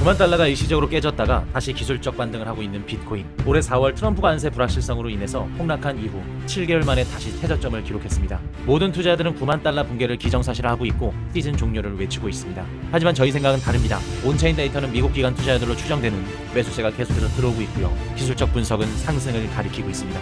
9만 달러가 일시적으로 깨졌다가 다시 기술적 반등을 하고 있는 비트코인. 올해 4월 트럼프 관세 불확실성으로 인해서 폭락한 이후 7개월 만에 다시 최저점을 기록했습니다. 모든 투자자들은 9만 달러 붕괴를 기정사실화하고 있고 시즌 종료를 외치고 있습니다. 하지만 저희 생각은 다릅니다. 온체인 데이터는 미국 기관 투자자들로 추정되는 매수세가 계속해서 들어오고 있고요. 기술적 분석은 상승을 가리키고 있습니다.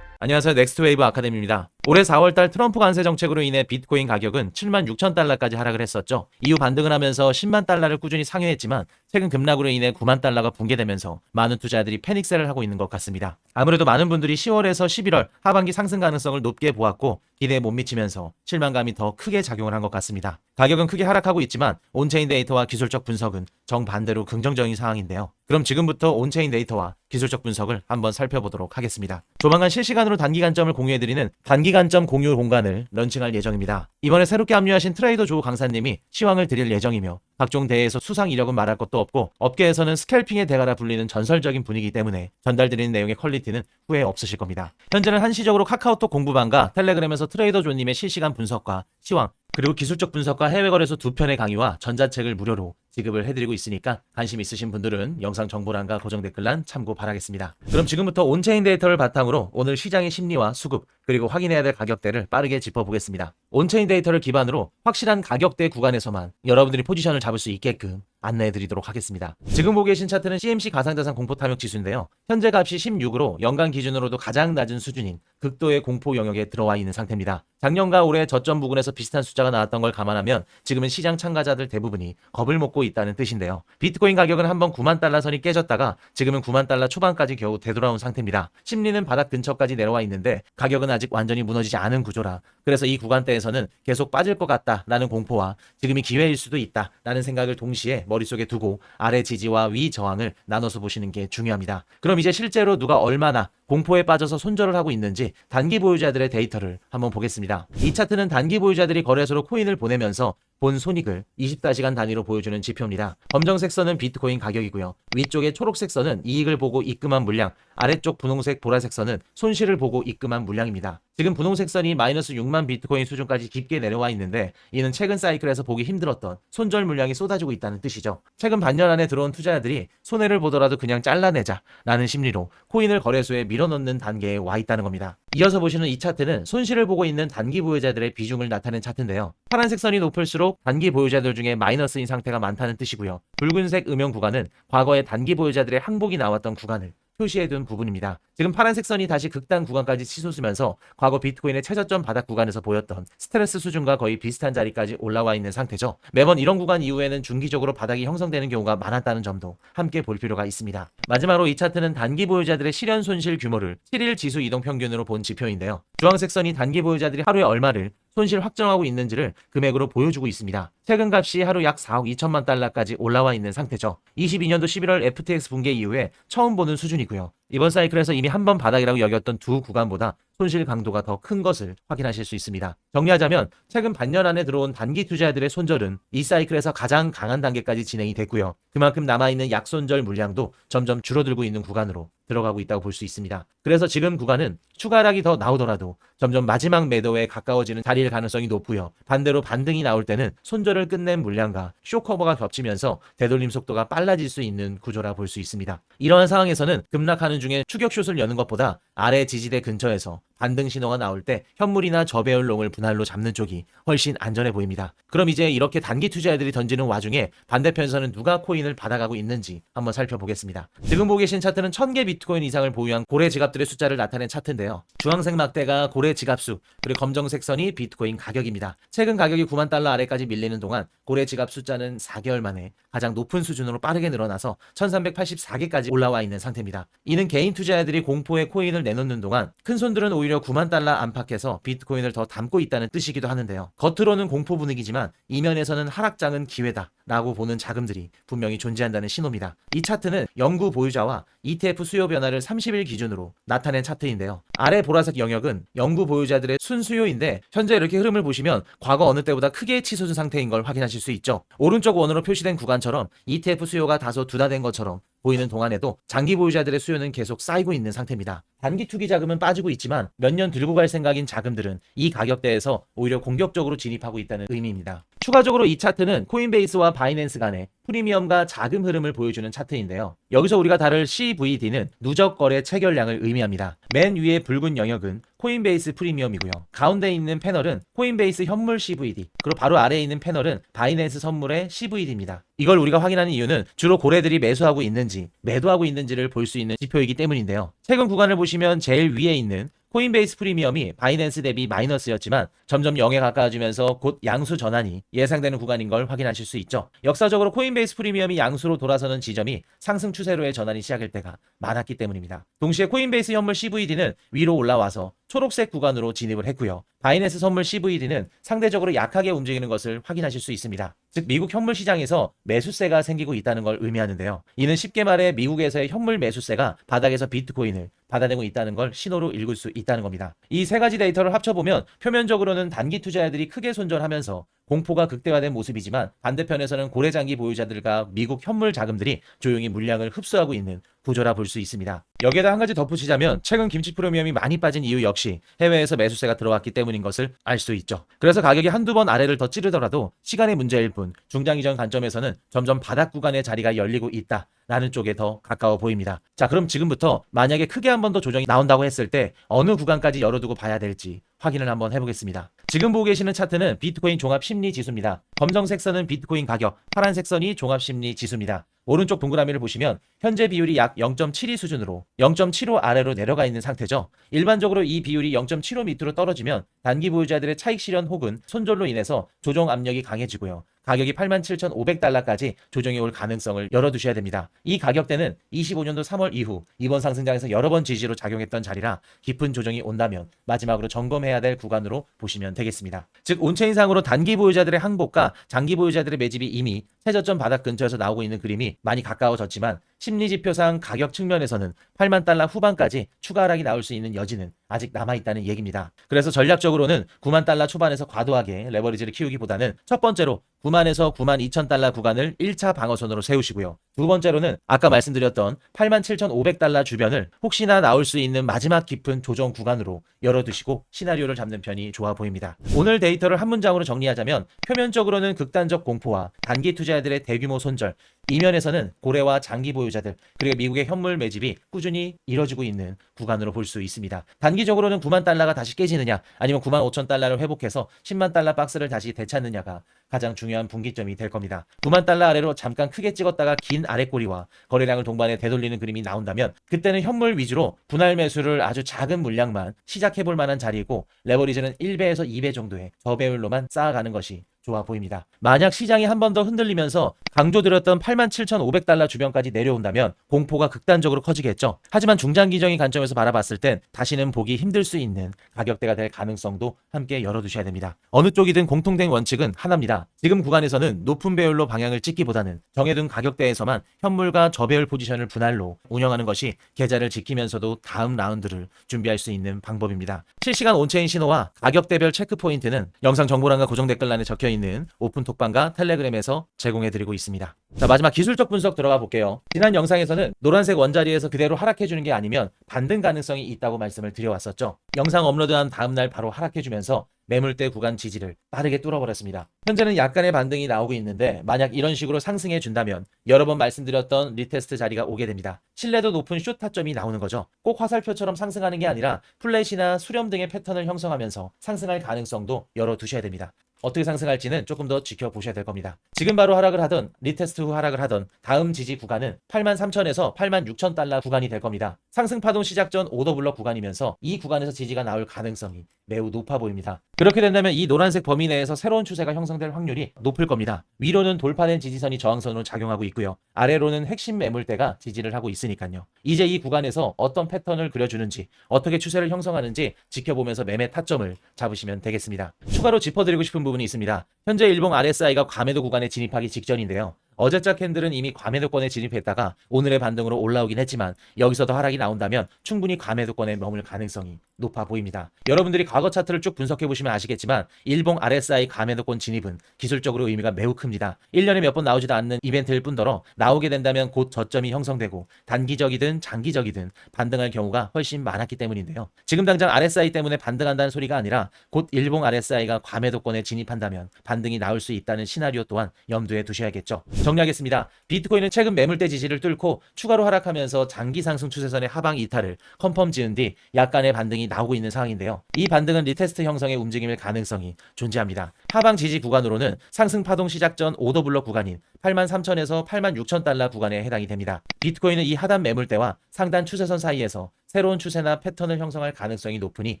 안녕하세요. 넥스트웨이브 아카데미입니다. 올해 4월 달 트럼프 관세 정책으로 인해 비트코인 가격은 7만 6천 달러까지 하락을 했었죠. 이후 반등을 하면서 10만 달러를 꾸준히 상회했지만 최근 급락으로 인해 9만 달러가 붕괴되면서 많은 투자자들이 패닉셀을 하고 있는 것 같습니다. 아무래도 많은 분들이 10월에서 11월 하반기 상승 가능성을 높게 보았고 기대에 못 미치면서 실망감이 더 크게 작용을 한 것 같습니다. 가격은 크게 하락하고 있지만 온체인 데이터와 기술적 분석은 정반대로 긍정적인 상황인데요. 그럼 지금부터 온체인 데이터와 기술적 분석을 한번 살펴보도록 하겠습니다. 조만간 실시간으로 단기간점을 공유해드리는 단기간 점 공유 공간을 런칭할 예정입니다. 이번에 새롭게 합류하신 트레이더 조 강사님이 시황을 드릴 예정이며 각종 대회에서 수상 이력은 말할 것도 없고 업계에서는 스캘핑의 대가라 불리는 전설적인 분위기 때문에 전달드리는 내용의 퀄리티는 후회 없으실 겁니다. 현재는 한시적으로 카카오톡 공부방과 텔레그램에서 트레이더 조님의 실시간 분석과 시황 그리고 기술적 분석과 해외 거래소 두 편의 강의와 전자책을 무료로 지급을 해드리고 있으니까 관심 있으신 분들은 영상 정보란과 고정 댓글란 참고 바라겠습니다. 그럼 지금부터 온체인 데이터를 바탕으로 오늘 시장의 심리와 수급 그리고 확인해야 될 가격대를 빠르게 짚어보겠습니다. 온체인 데이터를 기반으로 확실한 가격대 구간에서만 여러분들이 포지션을 잡을 수 있게끔 안내해드리도록 하겠습니다. 지금 보고 계신 차트는 CMC 가상자산 공포 탐욕 지수인데요. 현재 값이 16으로 연간 기준으로도 가장 낮은 수준인 극도의 공포 영역에 들어와 있는 상태입니다. 작년과 올해 저점 부근에서 비슷한 숫자가 나왔던 걸 감안하면 지금은 시장 참가자들 대부분이 겁을 먹고 있다는 뜻인데요. 비트코인 가격은 한번 9만 달러 선이 깨졌다가 지금은 9만 달러 초반까지 겨우 되돌아온 상태입니다. 심리는 바닥 근처까지 내려와 있는데 가격은 아직 완전히 무너지지 않은 구조라 그래서 이 구간대에서는 계속 빠질 것 같다라는 공포와 지금이 기회일 수도 있다라는 생각을 동시에 머릿속에 두고 아래 지지와 위 저항을 나눠서 보시는 게 중요합니다. 그럼 이제 실제로 누가 얼마나 공포에 빠져서 손절을 하고 있는지 단기 보유자들의 데이터를 한번 보겠습니다. 이 차트는 단기 보유자들이 거래소로 코인을 보내면서 본 손익을 24시간 단위로 보여주는 지표입니다. 검정색 선은 비트코인 가격이고요. 위쪽에 초록색 선은 이익을 보고 입금한 물량, 아래쪽 분홍색 보라색 선은 손실을 보고 입금한 물량입니다. 지금 분홍색 선이 마이너스 6만 비트코인 수준까지 깊게 내려와 있는데 이는 최근 사이클에서 보기 힘들었던 손절 물량이 쏟아지고 있다는 뜻이죠. 최근 반년 안에 들어온 투자자들이 손해를 보더라도 그냥 잘라내자 라는 심리로 코인을 거래소에 밀어넣는 단계에 와 있다는 겁니다. 이어서 보시는 이 차트는 손실을 보고 있는 단기 보유자들의 비중을 나타낸 차트인데요. 파란색 선이 높을수록 단기 보유자들 중에 마이너스인 상태가 많다는 뜻이고요. 붉은색 음영 구간은 과거에 단기 보유자들의 항복이 나왔던 구간을 표시해둔 부분입니다. 지금 파란색 선이 다시 극단 구간까지 치솟으면서 과거 비트코인의 최저점 바닥 구간에서 보였던 스트레스 수준과 거의 비슷한 자리까지 올라와 있는 상태죠. 매번 이런 구간 이후에는 중기적으로 바닥이 형성되는 경우가 많았다는 점도 함께 볼 필요가 있습니다. 마지막으로 이 차트는 단기 보유자들의 실현 손실 규모를 7일 지수 이동 평균으로 본 지표인데요. 주황색 선이 단기 보유자들이 하루에 얼마를 손실 확정하고 있는지를 금액으로 보여주고 있습니다. 최근 값이 하루 약 4억 2천만 달러까지 올라와 있는 상태죠. 22년도 11월 FTX 붕괴 이후에 처음 보는 수준이고요. 이번 사이클에서 이미 한 번 바닥이라고 여겼던 두 구간보다 손실 강도가 더 큰 것을 확인하실 수 있습니다. 정리하자면 최근 반년 안에 들어온 단기 투자자들의 손절은 이 사이클에서 가장 강한 단계까지 진행이 됐고요. 그만큼 남아있는 약손절 물량도 점점 줄어들고 있는 구간으로 들어가고 있다고 볼 수 있습니다. 그래서 지금 구간은 추가 하락이 더 나오더라도 점점 마지막 매도에 가까워지는 자리일 가능성이 높고요. 반대로 반등이 나올 때는 손절을 끝낸 물량과 쇼커버가 겹치면서 되돌림 속도가 빨라질 수 있는 구조라 볼 수 있습니다. 이러한 상황에서는 급락하는 중에 추격슛을 여는 것보다 아래 지지대 근처에서 반등 신호가 나올 때 현물이나 저배율롱을 분할로 잡는 쪽이 훨씬 안전해 보입니다. 그럼 이제 이렇게 단기 투자자들이 던지는 와중에 반대편에서는 누가 코인을 받아가고 있는지 한번 살펴보겠습니다. 지금 보고 계신 차트는 1000개 비트코인 이상을 보유한 고래 지갑들의 숫자를 나타낸 차트인데요. 주황색 막대가 고래 지갑수, 그리고 검정색 선이 비트코인 가격입니다. 최근 가격이 9만 달러 아래까지 밀리는 동안 고래 지갑 숫자는 4개월 만에 가장 높은 수준으로 빠르게 늘어나서 1384개까지 올라와 있는 상태입니다. 이는 개인 투자자들이 공포의 코인을 내놓는 동안 큰 손들은 오히려 9만 달러 안팎에서 비트코인을 더 담고 있다는 뜻이기도 하는데요. 겉으로는 공포 분위기지만 이면에서는 하락장은 기회다. 라고 보는 자금들이 분명히 존재한다는 신호입니다. 이 차트는 영구 보유자와 ETF 수요 변화를 30일 기준으로 나타낸 차트인데요. 아래 보라색 영역은 영구 보유자들의 순수요인데 현재 이렇게 흐름을 보시면 과거 어느 때보다 크게 치솟은 상태인 걸 확인하실 수 있죠. 오른쪽 원으로 표시된 구간처럼 ETF 수요가 다소 둔화된 것처럼 보이는 동안에도 장기 보유자들의 수요는 계속 쌓이고 있는 상태입니다. 단기 투기 자금은 빠지고 있지만 몇 년 들고 갈 생각인 자금들은 이 가격대에서 오히려 공격적으로 진입하고 있다는 의미입니다. 추가적으로 이 차트는 코인베이스와 바이낸스 간의 프리미엄과 자금 흐름을 보여주는 차트인데요. 여기서 우리가 다룰 CVD는 누적 거래 체결량을 의미합니다. 맨 위에 붉은 영역은 코인베이스 프리미엄이고요. 가운데 있는 패널은 코인베이스 현물 CVD, 그리고 바로 아래에 있는 패널은 바이낸스 선물의 CVD입니다. 이걸 우리가 확인하는 이유는 주로 고래들이 매수하고 있는지 매도하고 있는지를 볼 수 있는 지표이기 때문인데요. 최근 구간을 보시면 제일 위에 있는 코인베이스 프리미엄이 바이낸스 대비 마이너스였지만 점점 0에 가까워지면서 곧 양수 전환이 예상되는 구간인 걸 확인하실 수 있죠. 역사적으로 코인베이스 프리미엄이 양수로 돌아서는 지점이 상승 추세로의 전환이 시작일 때가 많았기 때문입니다. 동시에 코인베이스 현물 CVD는 위로 올라와서 초록색 구간으로 진입을 했고요. 바이낸스 선물 CVD는 상대적으로 약하게 움직이는 것을 확인하실 수 있습니다. 즉 미국 현물 시장에서 매수세가 생기고 있다는 걸 의미하는데요. 이는 쉽게 말해 미국에서의 현물 매수세가 바닥에서 비트코인을 받아내고 있다는 걸 신호로 읽을 수 있다는 겁니다. 이 세 가지 데이터를 합쳐보면 표면적으로는 단기 투자자들이 크게 손절하면서 공포가 극대화된 모습이지만 반대편에서는 고래장기 보유자들과 미국 현물 자금들이 조용히 물량을 흡수하고 있는 구조라 볼 수 있습니다. 여기에다 한 가지 덧붙이자면 최근 김치 프리미엄이 많이 빠진 이유 역시 해외에서 매수세가 들어왔기 때문인 것을 알 수 있죠. 그래서 가격이 한두 번 아래를 더 찌르더라도 시간의 문제일 뿐 중장 이전 관점에서는 점점 바닥 구간의 자리가 열리고 있다. 라는 쪽에 더 가까워 보입니다. 자, 그럼 지금부터 만약에 크게 한 번 더 조정이 나온다고 했을 때 어느 구간까지 열어두고 봐야 될지 확인을 한번 해보겠습니다. 지금 보고 계시는 차트는 비트코인 종합 심리 지수입니다. 검정색 선은 비트코인 가격, 파란색 선이 종합 심리 지수입니다. 오른쪽 동그라미를 보시면 현재 비율이 약 0.72 수준으로 0.75 아래로 내려가 있는 상태죠. 일반적으로 이 비율이 0.75 밑으로 떨어지면 단기 보유자들의 차익 실현 혹은 손절로 인해서 조정 압력이 강해지고요. 가격이 87,500달러까지 조정이 올 가능성을 열어두셔야 됩니다. 이 가격대는 25년도 3월 이후 이번 상승장에서 여러 번 지지로 작용했던 자리라 깊은 조정이 온다면 마지막으로 점검해야 될 구간으로 보시면 되겠습니다. 즉 온체인상으로 단기 보유자들의 항복과 장기 보유자들의 매집이 이미 최저점 바닥 근처에서 나오고 있는 그림이 많이 가까워졌지만 심리지표상 가격 측면에서는 8만 달러 후반까지 추가 하락이 나올 수 있는 여지는 아직 남아있다는 얘기입니다. 그래서 전략적으로는 9만 달러 초반에서 과도하게 레버리지를 키우기보다는 첫 번째로 9만에서 9만 2천 달러 구간을 1차 방어선으로 세우시고요. 두 번째로는 아까 말씀드렸던 8만 7,500달러 주변을 혹시나 나올 수 있는 마지막 깊은 조정 구간으로 열어두시고 시나리오를 잡는 편이 좋아 보입니다. 오늘 데이터를 한 문장으로 정리하자면 표면적으로는 극단적 공포와 단기 투자자들의 대규모 손절, 이면에서는 고래와 장기 보유 자들 그리고 미국의 현물 매집이 꾸준히 이뤄지고 있는 구간으로 볼 수 있습니다. 단기적으로는 9만 달러가 다시 깨지느냐 아니면 9만 5천 달러를 회복해서 10만 달러 박스를 다시 되찾느냐가 가장 중요한 분기점이 될 겁니다. 9만 달러 아래로 잠깐 크게 찍었다가 긴 아래꼬리와 거래량을 동반해 되돌리는 그림이 나온다면 그때는 현물 위주로 분할 매수를 아주 작은 물량만 시작해 볼 만한 자리이고 레버리지는 1배에서 2배 정도의 저배율로만 쌓아가는 것이 좋아 보입니다. 만약 시장이 한 번 더 흔들리면서 강조드렸던 87,500달러 주변까지 내려온다면 공포가 극단적으로 커지겠죠. 하지만 중장기적인 관점에서 바라봤을 땐 다시는 보기 힘들 수 있는 가격대가 될 가능성도 함께 열어두셔야 됩니다. 어느 쪽이든 공통된 원칙은 하나입니다. 지금 구간에서는 높은 배율로 방향을 찍기보다는 정해둔 가격대에서만 현물과 저배율 포지션을 분할로 운영하는 것이 계좌를 지키면서도 다음 라운드를 준비할 수 있는 방법입니다. 실시간 온체인 신호와 가격대별 체크 포인트는 영상 정보란과 고정 댓글란에 적혀 있는 오픈 톡방과 텔레그램에서 제공해드리고 있습니다. 자 마지막 기술적 분석 들어가 볼게요. 지난 영상에서는 노란색 원자리에서 그대로 하락해주는 게 아니면 반등 가능성이 있다고 말씀을 드려왔었죠. 영상 업로드한 다음날 바로 하락해주면서 매물대 구간 지지를 빠르게 뚫어버렸습니다. 현재는 약간의 반등이 나오고 있는데 만약 이런 식으로 상승해 준다면 여러 번 말씀드렸던 리테스트 자리가 오게 됩니다. 신뢰도 높은 숏 타점이 나오는 거죠. 꼭 화살표처럼 상승하는 게 아니라 플랫이나 수렴 등의 패턴을 형성하면서 상승할 가능성도 열어두셔야 됩니다. 어떻게 상승할지는 조금 더 지켜보셔야 될 겁니다. 지금 바로 하락을 하던 리테스트 후 하락을 하던 다음 지지 구간은 8만 3천에서 8만 6천 달러 구간이 될 겁니다. 상승 파동 시작 전 오더블럭 구간이면서 이 구간에서 지지가 나올 가능성이 매우 높아 보입니다. 그렇게 된다면 이 노란색 범위 내에서 새로운 추세가 형성될 확률이 높을 겁니다. 위로는 돌파된 지지선이 저항선으로 작용하고 있고요. 아래로는 핵심 매물대가 지지를 하고 있으니까요. 이제 이 구간에서 어떤 패턴을 그려주는지 어떻게 추세를 형성하는지 지켜보면서 매매 타점을 잡으시면 되겠습니다. 추가로 짚어드리고 싶은 부분이 있습니다. 현재 일봉 RSI가 과매도 구간에 진입하기 직전인데요. 어제자 캔들은 이미 과매도권에 진입했다가 오늘의 반등으로 올라오긴 했지만 여기서도 하락이 나온다면 충분히 과매도권에 머물 가능성이 높아 보입니다. 여러분들이 과거 차트를 쭉 분석해 보시면 아시겠지만 일봉 RSI 과매도권 진입은 기술적으로 의미가 매우 큽니다. 1년에 몇 번 나오지도 않는 이벤트일 뿐더러 나오게 된다면 곧 저점이 형성되고 단기적이든 장기적이든 반등할 경우가 훨씬 많았기 때문인데요. 지금 당장 RSI 때문에 반등한다는 소리가 아니라 곧 일봉 RSI가 과매도권에 진입한다면 반등이 나올 수 있다는 시나리오 또한 염두에 두셔야겠죠. 정리하겠습니다. 비트코인은 최근 매물대 지지를 뚫고 추가로 하락하면서 장기 상승 추세선의 하방 이탈을 컨펌 지은 뒤 약간의 반등이 나오고 있는 상황인데요. 이 반등은 리테스트 형성의 움직임일 가능성이 존재합니다. 하방 지지 구간으로는 상승 파동 시작 전 오더 블록 구간인 83,000에서 86,000달러 구간에 해당이 됩니다. 비트코인은 이 하단 매물대와 상단 추세선 사이에서 새로운 추세나 패턴을 형성할 가능성이 높으니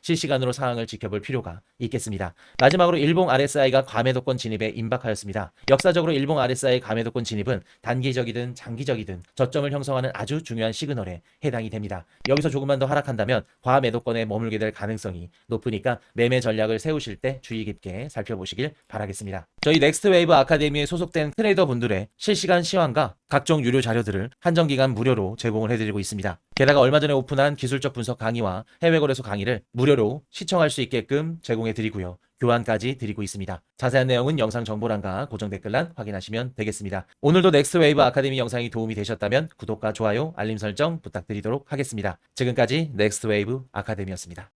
실시간으로 상황을 지켜볼 필요가 있겠습니다. 마지막으로 일봉 RSI가 과매도권 진입에 임박하였습니다. 역사적으로 일봉 RSI 과매도권 진입은 단기적이든 장기적이든 저점을 형성하는 아주 중요한 시그널에 해당이 됩니다. 여기서 조금만 더 하락한다면 과매도권에 머물게 될 가능성이 높으니까 매매 전략을 세우실 때 주의 깊게 살펴보시길 바라겠습니다. 저희 넥스트 웨이브 아카데미에 소속된 트레이더 분들의 실시간 시황과 각종 유료 자료들을 한정 기간 무료로 제공을 해드리고 있습니다. 게다가 얼마 전에 오픈한 기술적 분석 강의와 해외 거래소 강의를 무료로 시청할 수 있게끔 제공해 드리고요. 교환까지 드리고 있습니다. 자세한 내용은 영상 정보란과 고정 댓글란 확인하시면 되겠습니다. 오늘도 넥스트 웨이브 아카데미 영상이 도움이 되셨다면 구독과 좋아요, 알림 설정 부탁드리도록 하겠습니다. 지금까지 넥스트 웨이브 아카데미였습니다.